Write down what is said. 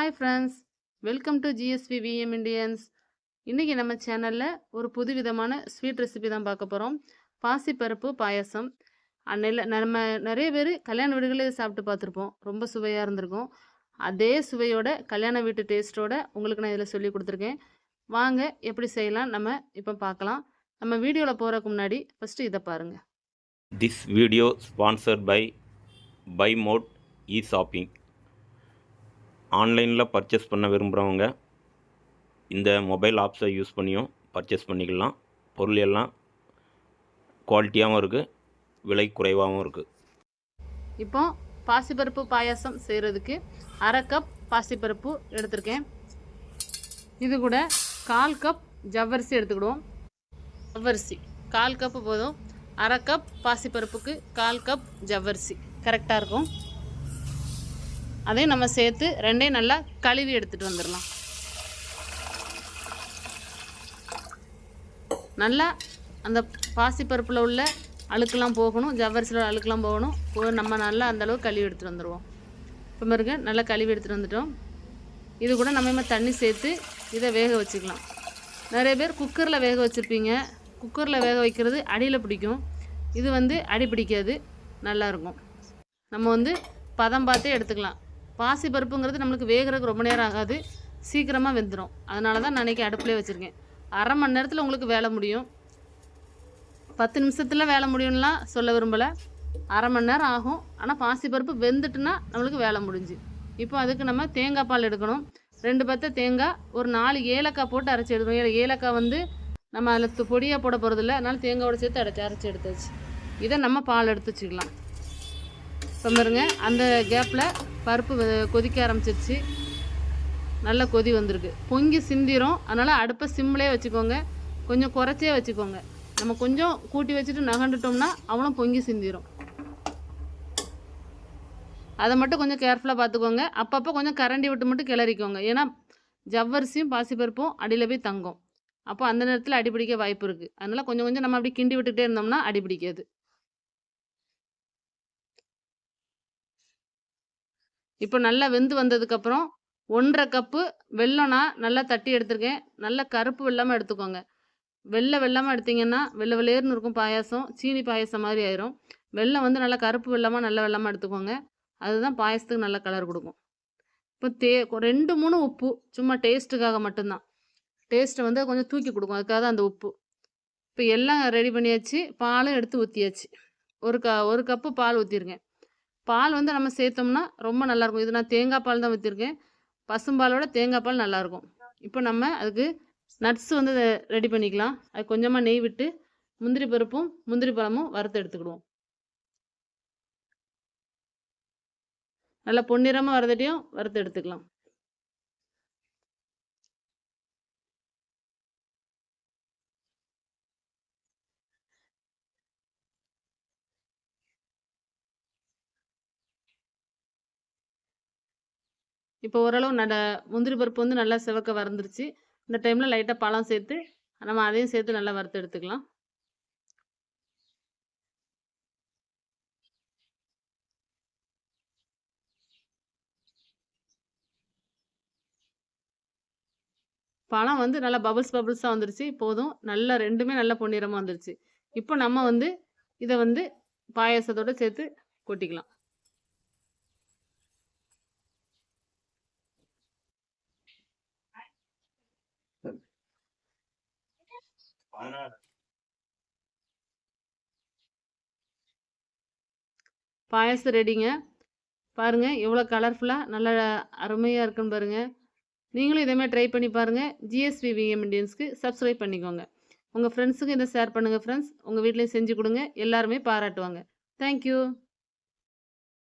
Hi friends welcome to GSP VM Indians இன்றைக்கி நம்ம சேனலில் ஒரு புது விதமான ஸ்வீட் ரெசிபி தான் பார்க்க போகிறோம் பாசிப்பருப்பு பாயாசம். அன்னையில் நம்ம நிறைய பேர் கல்யாண வீடுகளே சாப்பிட்டு பார்த்துருப்போம். ரொம்ப சுவையாக இருந்திருக்கும். அதே சுவையோட கல்யாண வீட்டு டேஸ்ட்டோட உங்களுக்கு நான் இதில் சொல்லி கொடுத்துருக்கேன். வாங்க எப்படி செய்யலாம் நம்ம இப்போ பார்க்கலாம். நம்ம வீடியோவில் போகிறதுக்கு முன்னாடி ஃபஸ்ட்டு இதை பாருங்கள் this video sponsored by by mod e shopping ஆன்லைனில் பர்ச்சேஸ் பண்ண விரும்புகிறவங்க இந்த மொபைல் ஆப்ஸை யூஸ் பண்ணியும் பர்ச்சேஸ் பண்ணிக்கலாம். பொருள் எல்லாம் குவாலிட்டியாகவும் இருக்குது விலை குறைவாகவும் இருக்குது இப்போ பாசிப்பருப்பு பாயாசம் செய்கிறதுக்கு அரை கப் பாசிப்பருப்பு எடுத்திருக்கேன். இது கூட கால் கப் ஜவ்வரிசி எடுத்துக்கிடுவோம். ஜவ்வரிசி கால் கப்பு போதும். அரை கப் பாசிப்பருப்புக்கு கால் கப் ஜவ்வரிசி. கரெக்டாக இருக்கும். அதையும் நம்ம சேர்த்து ரெண்டையும் நல்லா கழுவி எடுத்துகிட்டு வந்துடலாம். நல்லா அந்த பாசிப்பருப்பில் உள்ள அழுக்கெல்லாம் போகணும் ஜவ்வரிசியில் அழுக்கெல்லாம் போகணும். நம்ம நல்லா அந்தளவுக்கு கழுவி எடுத்துகிட்டு வந்துடுவோம் இப்போ பாருங்க நல்லா கழுவி எடுத்துகிட்டு வந்துட்டோம். இது கூட நம்ம தண்ணி சேர்த்து இதை வேக வச்சுக்கலாம். நிறைய பேர் குக்கரில் வேக வச்சுருப்பீங்க. குக்கரில் வேக வைக்கிறது அடியில் பிடிக்கும். இது வந்து அடி பிடிக்காது நல்லாயிருக்கும் நம்ம வந்து பதம் பார்த்தே எடுத்துக்கலாம். பாசி பருப்புங்கிறது நம்மளுக்கு வேகிறதுக்கு ரொம்ப நேரம் ஆகாது. சீக்கிரமாக வெந்துடும் அதனால தான் நான் அன்றைக்கி அடுப்புலேயே வச்சுருக்கேன். அரை மணி நேரத்தில் உங்களுக்கு வேலை முடியும். பத்து நிமிஷத்தில் வேலை முடியும்லாம் சொல்ல விரும்பலை. அரை மணி நேரம் ஆகும். ஆனால் பாசிப்பருப்பு வெந்துட்டுனா நம்மளுக்கு வேலை முடிஞ்சு. இப்போ அதுக்கு நம்ம தேங்காய் பால் எடுக்கணும். ரெண்டு பத்த தேங்காய் ஒரு நாலு ஏலக்காய் போட்டு அரைச்சி எடுக்கணும். ஏ- ஏலக்காய் வந்து நம்ம அதில் பொடியாக போட போகிறதில்ல அதனால் தேங்காயோட சேர்த்து அடைச்சி அரைச்சி எடுத்தாச்சு. இதை நம்ம பால் எடுத்து வச்சுக்கலாம். இப்போ பாருங்க அந்த கேப்பில் பருப்பு கொதிக்க ஆரம்பிச்சிருச்சு. நல்லா கொதி வந்திருக்கு. பொங்கி சிந்திரும். அதனால் அடுப்பை சிம்லேயே வச்சுக்கோங்க. கொஞ்சம் குறைச்சே வச்சுக்கோங்க. நம்ம கொஞ்சம் கூட்டி வச்சுட்டு நகண்டுட்டோம்னா அவனும் பொங்கி சிந்திரும். அதை மட்டும் கொஞ்சம் கேர்ஃபுல்லாக பார்த்துக்கோங்க. அப்பப்போ கொஞ்சம் கரண்டி விட்டு மட்டும் கிளறிக்கோங்க. ஏன்னா ஜவ்வரிசியும் பாசிப்பருப்பும் அடியில் போய் தங்கும். அப்போ அந்த நேரத்தில் அடிபிடிக்க வாய்ப்பு இருக்குது அதனால் கொஞ்சம் கொஞ்சம் நம்ம அப்படி கிண்டி விட்டுகிட்டே இருந்தோம்னா அடிபிடிக்காது. இப்போ நல்லா வெந்து வந்ததுக்கப்புறம் ஒன்றரை கப்பு வெல்லம்னா நல்லா தட்டி எடுத்திருக்கேன். நல்ல கருப்பு வெள்ளமாக எடுத்துக்கோங்க. வெள்ளை வெள்ளமாக எடுத்தீங்கன்னா வெள்ளை வெள்ளேர்னு இருக்கும் பாயாசம். சீனி பாயாசம் மாதிரி ஆயிரும். வெல்லம் வந்து நல்லா கருப்பு வெள்ளமாக நல்ல வெள்ளமாக எடுத்துக்கோங்க. அதுதான் பாயாசத்துக்கு நல்ல கலர் கொடுக்கும். இப்போ தே ரெண்டு மூணு உப்பு. சும்மா டேஸ்ட்டுக்காக மட்டும்தான். டேஸ்ட்டை வந்து கொஞ்சம் தூக்கி கொடுக்கும். அதுக்காக தான் அந்த உப்பு. இப்போ எல்லாம் ரெடி பண்ணியாச்சு. பாலும் எடுத்து ஊற்றியாச்சு ஒரு க ஒரு கப்பு பால் ஊற்றிருக்கேன் பால் வந்து நம்ம சேர்த்தோம்னா ரொம்ப நல்லாயிருக்கும். இது நான் தேங்காய் பால் தான் ஊற்றிருக்கேன் பசும்பாலோட தேங்காய் பால் நல்லாயிருக்கும். இப்போ நம்ம அதுக்கு நட்ஸ் வந்து ரெடி பண்ணிக்கலாம். அது கொஞ்சமாக நெய் விட்டு முந்திரி பருப்பும் முந்திரி பழமும் வறுத்து எடுத்துக்கிடுவோம். நல்லா பொன்னிறமாக வரதட்டையும் வறுத்து எடுத்துக்கலாம். இப்போ ஓரளவு நட முந்திரி பருப்பு வந்து நல்லா சிவக்க வறந்துருச்சு. இந்த டைமில் லைட்டாக பழம் சேர்த்து நம்ம அதையும் சேர்த்து நல்லா வறுத்து எடுத்துக்கலாம். பழம் வந்து நல்லா பபுள்ஸ் பபுள்ஸாக வந்துருச்சு. போதும் நல்லா ரெண்டுமே நல்லா பொன்னிறமாக வந்துருச்சு. இப்போ நம்ம வந்து இதை வந்து பாயாசத்தோட சேர்த்து கொட்டிக்கலாம். பாயாசம் ரெடிங்க. பாருங்கள் எவ்வளோ கலர்ஃபுல்லாக நல்லா அருமையாக இருக்குன்னு பாருங்கள் நீங்களும் இதேமாதிரி ட்ரை பண்ணி பாருங்கள் ஜிஎஸ்வி விஎம் இண்டியன்ஸ்க்கு சப்ஸ்கிரைப் பண்ணிக்கோங்க. உங்கள் ஃப்ரெண்ட்ஸுக்கு இதை ஷேர் பண்ணுங்கள் ஃப்ரெண்ட்ஸ் உங்கள் வீட்லேயும் செஞ்சு கொடுங்க. எல்லாருமே பாராட்டுவாங்க. தேங்க்யூ